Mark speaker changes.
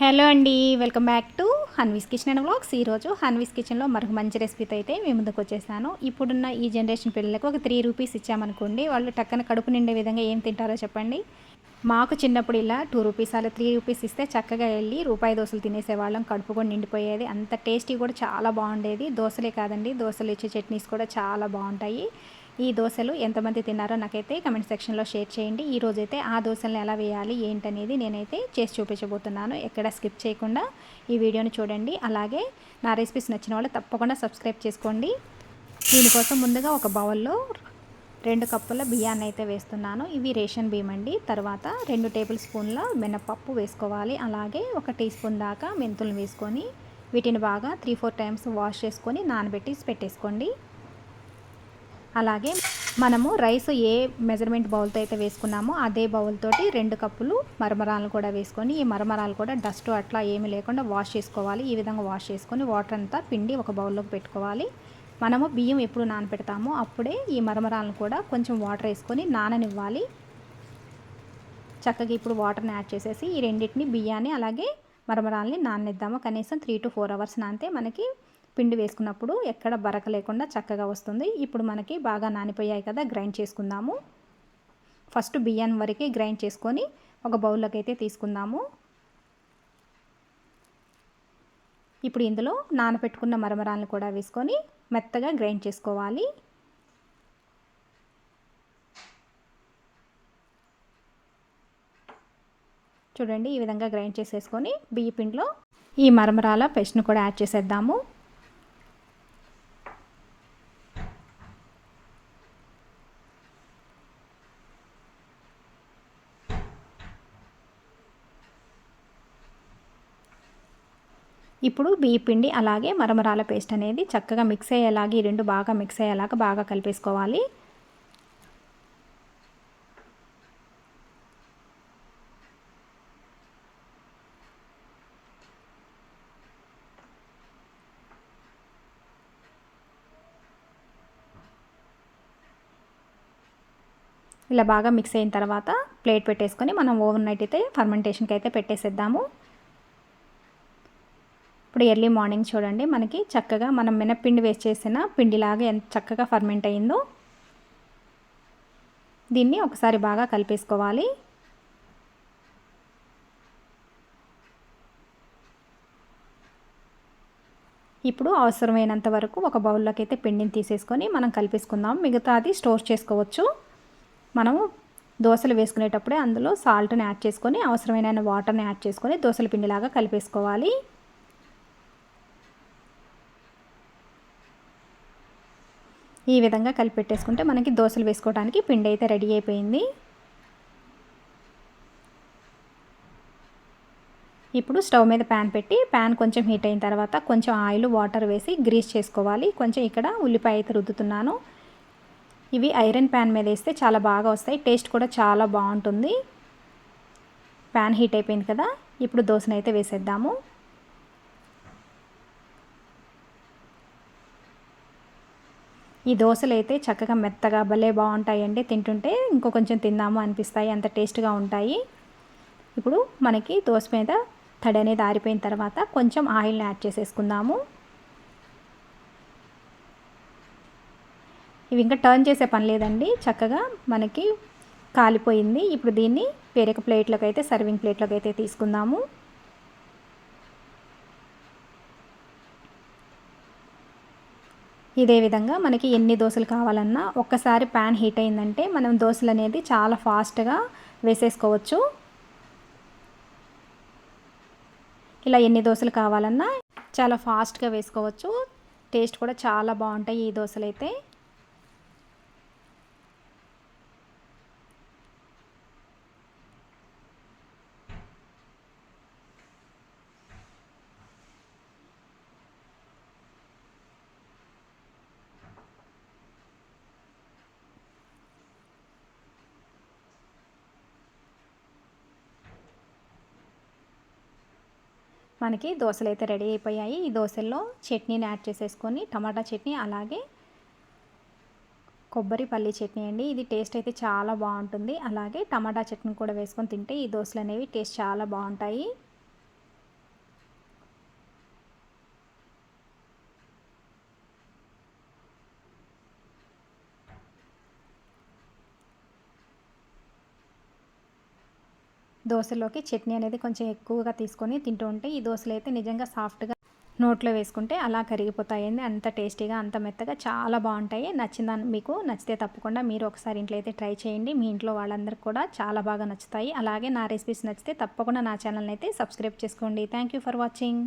Speaker 1: Hello అండి welcome back to Hanvi's kitchen and vlogs. ఈరోజు హన్వీస్ కిచెన్లో మరొక మంచి రెసిపీతో అయితే మీ ముందుకు వచ్చేసాను. ఇప్పుడున్న ఈ జనరేషన్ పిల్లలకు ఒక త్రీ రూపీస్ ఇచ్చామనుకోండి వాళ్ళు టక్కన కడుపు నిండే విధంగా ఏం తింటారో చెప్పండి. మాకు చిన్నప్పుడు ఇలా టూ రూపీస్ అలా త్రీ రూపీస్ ఇస్తే చక్కగా వెళ్ళి రూపాయి దోశలు తినేసేవాళ్ళం కడుపు కూడా నిండిపోయేది. అంత టేస్టీ కూడా చాలా బాగుండేది. దోశలే కాదండి దోశలు ఇచ్చే చట్నీస్ కూడా చాలా బాగుంటాయి. ఈ దోశలు ఎంతమంది తిన్నారో నాకైతే కమెంట్ సెక్షన్లో షేర్ చేయండి. ఈ రోజైతే ఆ దోశలను ఎలా వేయాలి ఏంటనేది నేనైతే చేసి చూపించబోతున్నాను. ఎక్కడ స్కిప్ చేయకుండా ఈ వీడియోని చూడండి. అలాగే నా రెసిపీస్ నచ్చిన వాళ్ళు తప్పకుండా సబ్స్క్రైబ్ చేసుకోండి. దీనికోసం ముందుగా ఒక బౌల్లో రెండు కప్పుల బియ్యాన్ని అయితే వేస్తున్నాను. ఇవి రేషన్ బియ్యం అండి. తర్వాత రెండు టేబుల్ స్పూన్ల మినపప్పు వేసుకోవాలి. అలాగే ఒక టీ స్పూన్ దాకా మెంతులు వేసుకొని వీటిని బాగా త్రీ ఫోర్ టైమ్స్ వాష్ చేసుకొని నానబెట్టి పెట్టేసుకోండి. అలాగే మనము రైస్ ఏ మెజర్మెంట్ బౌల్తో అయితే వేసుకున్నామో అదే బౌల్ తోటి రెండు కప్పులు మరమరాలను కూడా వేసుకొని ఈ మరమరాలు కూడా డస్ట్ అట్లా ఏమీ లేకుండా వాష్ చేసుకోవాలి. ఈ విధంగా వాష్ చేసుకొని వాటర్ అంతా పిండి ఒక బౌల్లోకి పెట్టుకోవాలి. మనము బియ్యం ఎప్పుడు నానపెడతామో అప్పుడే ఈ మరమరాలను కూడా కొంచెం వాటర్ వేసుకొని నాననివ్వాలి. చక్కగా ఇప్పుడు వాటర్ని యాడ్ చేసేసి ఈ రెండింటిని బియ్యాన్ని అలాగే మరమరాలని నాననిద్దాము. కనీసం త్రీ టు ఫోర్ అవర్స్ నానితే మనకి పిండి వేసుకున్నప్పుడు ఎక్కడ బరక లేకుండా చక్కగా వస్తుంది. ఇప్పుడు మనకి బాగా నానిపోయాయి కదా గ్రైండ్ చేసుకుందాము. ఫస్ట్ బియ్యం వరకు గ్రైండ్ చేసుకొని ఒక బౌల్లోకి అయితే తీసుకుందాము. ఇప్పుడు ఇందులో నానపెట్టుకున్న మరమరాలను కూడా వేసుకొని మెత్తగా గ్రైండ్ చేసుకోవాలి. చూడండి ఈ విధంగా గ్రైండ్ చేసేసుకొని బియ్య పిండిలో ఈ మరమరాల పేస్ట్ను కూడా యాడ్ చేసేద్దాము. ఇప్పుడు బియ్య పిండి అలాగే మరమరాల పేస్ట్ అనేది చక్కగా మిక్స్ అయ్యేలాగా ఈ రెండు బాగా మిక్స్ అయ్యేలాగా బాగా కలిపేసుకోవాలి. ఇలా బాగా మిక్స్ అయిన తర్వాత ప్లేట్ పెట్టేసుకొని మనం ఓవర్ నైట్ అయితే ఫర్మెంటేషన్కి అయితే పెట్టేసేద్దాము. ఇప్పుడు ఎర్లీ మార్నింగ్ చూడండి. మనకి చక్కగా మనం మినప్పిండి వేస్ట్ చేసిన పిండిలాగా ఎంత చక్కగా ఫర్మెంట్ అయిందో దీన్ని ఒకసారి బాగా కలిపేసుకోవాలి. ఇప్పుడు అవసరమైనంత వరకు ఒక బౌల్లోకి అయితే పిండిని తీసేసుకొని మనం కలిపేసుకుందాం. మిగతా అది స్టోర్ చేసుకోవచ్చు. మనము దోశలు వేసుకునేటప్పుడే అందులో సాల్ట్ని యాడ్ చేసుకొని అవసరమైన వాటర్ని యాడ్ చేసుకొని దోశల పిండిలాగా కలిపేసుకోవాలి. ఈ విధంగా కలిపెట్టేసుకుంటే మనకి దోశలు వేసుకోవడానికి పిండి అయితే రెడీ అయిపోయింది. ఇప్పుడు స్టవ్ మీద ప్యాన్ పెట్టి ప్యాన్ కొంచెం హీట్ అయిన తర్వాత కొంచెం ఆయిల్ వాటర్ వేసి గ్రీస్ చేసుకోవాలి. కొంచెం ఇక్కడ ఉల్లిపాయ అయితే రుద్దుతున్నాను. ఇవి ఐరన్ ప్యాన్ మీద వేస్తే చాలా బాగా వస్తాయి. టేస్ట్ కూడా చాలా బాగుంటుంది. ప్యాన్ హీట్ అయిపోయింది కదా ఇప్పుడు దోశనైతే వేసేద్దాము. ఈ దోశలు అయితే చక్కగా మెత్తగా భలే బాగుంటాయండి. తింటుంటే ఇంకో కొంచెం తిందాము అనిపిస్తాయి. అంత టేస్ట్గా ఉంటాయి. ఇప్పుడు మనకి దోశ మీద తడి అనేది ఆరిపోయిన తర్వాత కొంచెం ఆయిల్ని యాడ్ చేసేసుకుందాము. ఇవి ఇంకా టర్న్ చేసే పని లేదండి. చక్కగా మనకి కాలిపోయింది. ఇప్పుడు దీన్ని వేరొక ప్లేట్లోకి అయితే సర్వింగ్ ప్లేట్లోకి అయితే తీసుకుందాము. ఇదే విధంగా మనకి ఎన్ని దోశలు కావాలన్నా ఒక్కసారి ప్యాన్ హీట్ అయిందంటే మనం దోశలు అనేది చాలా ఫాస్ట్గా వేసేసుకోవచ్చు. ఇలా ఎన్ని దోశలు కావాలన్నా చాలా ఫాస్ట్గా వేసుకోవచ్చు. టేస్ట్ కూడా చాలా బాగుంటాయి ఈ దోశలు అయితే మనకి దోశలు అయితే రెడీ అయిపోయాయి. ఈ దోశల్లో చట్నీని యాడ్ చేసేసుకొని టమాటా చట్నీ అలాగే కొబ్బరి పల్లి చట్నీ అండి. ఇది టేస్ట్ అయితే చాలా బాగుంటుంది. అలాగే టమాటా చట్నీ కూడా వేసుకొని తింటే ఈ దోశలు అనేవి టేస్ట్ చాలా బాగుంటాయి. దోశలోకి చట్నీ అనేది కొంచెం ఎక్కువగా తీసుకొని తింటూ ఉంటే ఈ దోశలు అయితే నిజంగా సాఫ్ట్గా నోట్లో వేసుకుంటే అలా కరిగిపోతాయండి. అంత టేస్టీగా అంత మెత్తగా చాలా బాగుంటాయి. నచ్చిందా మీకు నచ్చితే తప్పకుండా మీరు ఒకసారి ఇంట్లో అయితే ట్రై చేయండి. మీ ఇంట్లో వాళ్ళందరికీ కూడా చాలా బాగా నచ్చుతాయి. అలాగే నా రెసిపీస్ నచ్చితే తప్పకుండా నా ఛానల్ని అయితే సబ్స్క్రైబ్ చేసుకోండి. Thank you for watching.